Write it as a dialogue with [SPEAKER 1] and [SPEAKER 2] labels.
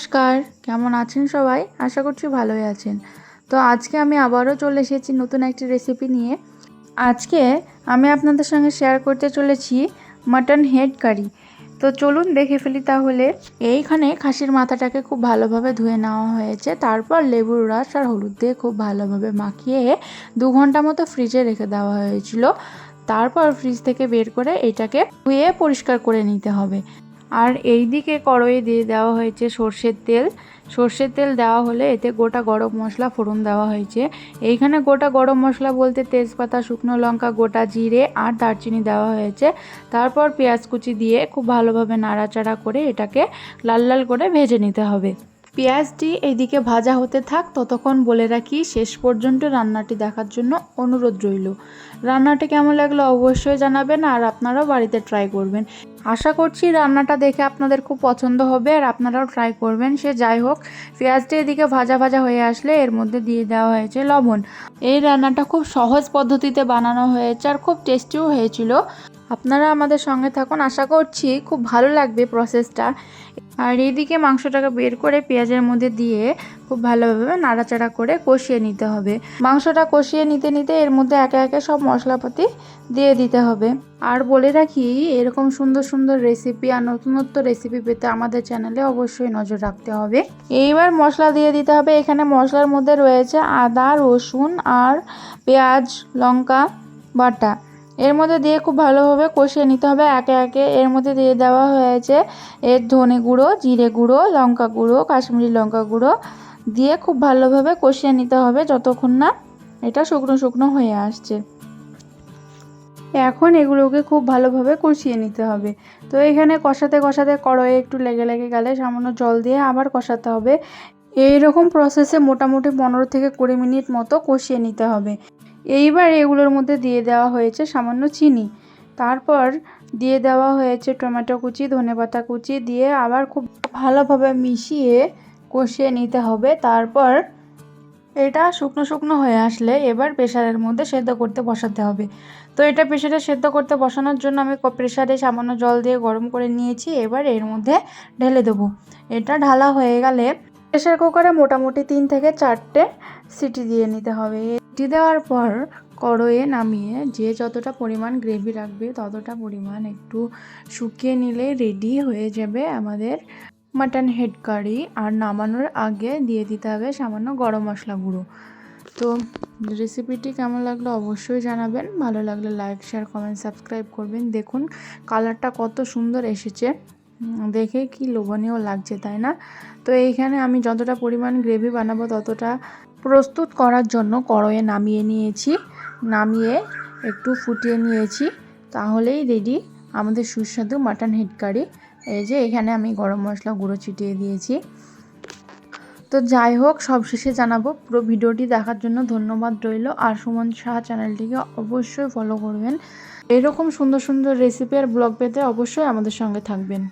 [SPEAKER 1] নমস্কার, কেমন আছেন সবাই? আশা করছি ভালোই আছেন। তো আজকে আমি আবারও চলে এসেছি নতুন একটি রেসিপি নিয়ে। আজকে আমি আপনাদের সঙ্গে শেয়ার করতে চলেছি মাটন হেড কারি তো চলুন দেখে ফেলি তাহলে, এইখানে খাসির মাথাটাকে খুব ভালোভাবে ধুয়ে নেওয়া হয়েছে। তারপর লেবুর রস আর হলুদ দিয়ে খুব ভালোভাবে মাখিয়ে দু ঘণ্টা মতো ফ্রিজে রেখে দেওয়া হয়েছিল। তারপর ফ্রিজ থেকে বের করে এটাকে ধুয়ে পরিষ্কার করে নিতে হবে। আর এই দিকে কড়াইয়ে দিয়ে দেওয়া হয়েছে সর্ষের তেল। সর্ষের তেল দেওয়া হলে এতে গোটা গরম মশলা ফোড়ন দেওয়া হয়েছে। এইখানে গোটা গরম মশলা বলতে তেজপাতা, শুকনো লঙ্কা, গোটা জিরে আর দারচিনি দেওয়া হয়েছে। তারপর পেঁয়াজ কুচি দিয়ে খুব ভালোভাবে নাড়াচাড়া করে এটাকে লাল লাল করে ভেজে নিতে হবে। পেঁয়াজটি এইদিকে ভাজা হতে থাক, ততক্ষণ বলে রাখি শেষ পর্যন্ত রান্নাটি দেখার জন্য অনুরোধ রইল। রান্নাটি কেমন লাগল অবশ্যই জানাবেন আর আপনারাও বাড়িতে ট্রাই করবেন। আশা করছি রান্নাটা দেখে আপনাদের খুব পছন্দ হবে আর আপনারাও ট্রাই করবেন। সে যাই হোক পেঁয়াজটি এদিকে ভাজা ভাজা হয়ে আসলে এর মধ্যে দিয়ে দেওয়া হয়েছে লবণ। এই রান্নাটা খুব সহজ পদ্ধতিতে বানানো হয়েছে আর খুব টেস্টিও হয়েছিল। আপনারা আমাদের সঙ্গে থাকুন। আশা করছি খুব ভালো লাগবে প্রসেসটা আর এইদিকে মাংসটাকে বের করে পেঁয়াজের মধ্যে দিয়ে খুব ভালোভাবে নাড়াচাড়া করে কষিয়ে নিতে হবে। মাংসটা কষিয়ে নিতে নিতে এর মধ্যে একে একে সব মশলাপাতি দিয়ে দিতে হবে। আর বলে রাখি, এরকম সুন্দর সুন্দর রেসিপি আর নতুনত্ব রেসিপি পেতে আমাদের চ্যানেলে অবশ্যই নজর রাখতে হবে। এইবার মশলা দিয়ে দিতে হবে। এখানে মশলার মধ্যে রয়েছে আদা, রসুন আর পেঁয়াজ, লঙ্কা, বাটা। এর মধ্যে দিয়ে খুব ভালোভাবে কষিয়ে নিতে হবে। একে একে এর মধ্যে দিয়ে দেওয়া হয়েছে এর ধনে গুঁড়ো, জিরে গুঁড়ো, লঙ্কা গুঁড়ো, কাশ্মীরি লঙ্কা গুঁড়ো দিয়ে খুব ভালোভাবে কষিয়ে নিতে হবে যতক্ষণ না এটা শুকনো শুকনো হয়ে আসছে। এখন এগুলোকে খুব ভালোভাবে কষিয়ে নিতে হবে। তো এখানে কষাতে কষাতে কড়াইয়ে একটু লেগে লেগে গেলে সামান্য জল দিয়ে আবার কষাতে হবে। এই রকম প্রসেসে মোটামুটি পনেরো থেকে কুড়ি মিনিট মতো কষিয়ে নিতে হবে। এইবার এগুলোর মধ্যে দিয়ে দেওয়া হয়েছে সামান্য চিনি। তারপর দিয়ে দেওয়া হয়েছে টমেটো কুচি, ধনেপাতা কুচি দিয়ে আবার খুব ভালোভাবে মিশিয়ে কষিয়ে নিতে হবে। তারপর এটা শুকনো শুকনো হয়ে আসলে এবার প্রেশারের মধ্যে সেদ্ধ করতে বসাতে হবে। তো এটা প্রেশারে সেদ্ধ করতে বসানোর জন্য আমি প্রেশারে সামান্য জল দিয়ে গরম করে নিয়েছি, এবার এর মধ্যে ঢেলে দেবো। এটা ঢালা হয়ে গেলে প্রেশার কুকারে মোটামুটি তিন থেকে চারটে সিটি দিয়ে নিতে হবে। সিটি দেওয়ার পর কড়াইয়ে নামিয়ে যে যতটা পরিমাণ গ্রেভি রাখবে ততটা পরিমাণ একটু শুকিয়ে নিলে রেডি হয়ে যাবে আমাদের মাটন হেড কারি আর নামানোর আগে দিয়ে দিতে হবে সামান্য গরম মশলা গুঁড়ো। তো রেসিপিটি কেমন লাগল অবশ্যই জানাবেন। ভালো লাগলে লাইক শেয়ার কমেন্ট সাবস্ক্রাইব করবেন। দেখুন কালারটা কত সুন্দর এসেছে। দেখে কি লোভনীয় লাগছে, তাই না? তো এইখানে আমি যতটা পরিমাণ গ্রেভি বানাবো ততটা প্রস্তুত করার জন্য কড়াইয়ে নামিয়ে নিয়েছি, নামিয়ে একটু ফুটিয়ে নিয়েছি। তাহলেই রেডি আমাদের সুস্বাদু মাটন হেড কারি এই যে এখানে আমি গরম মশলা গুঁড়ো ছিটিয়ে দিয়েছি। তো যাই হোক, সবশেষে জানাব, পুরো ভিডিওটি দেখার জন্য ধন্যবাদ রইল। আর সুমন শাহ চ্যানেলটিকে অবশ্যই ফলো করবেন। এরকম সুন্দর সুন্দর রেসিপি আর ব্লগ পেতে অবশ্যই আমাদের সঙ্গে থাকবেন।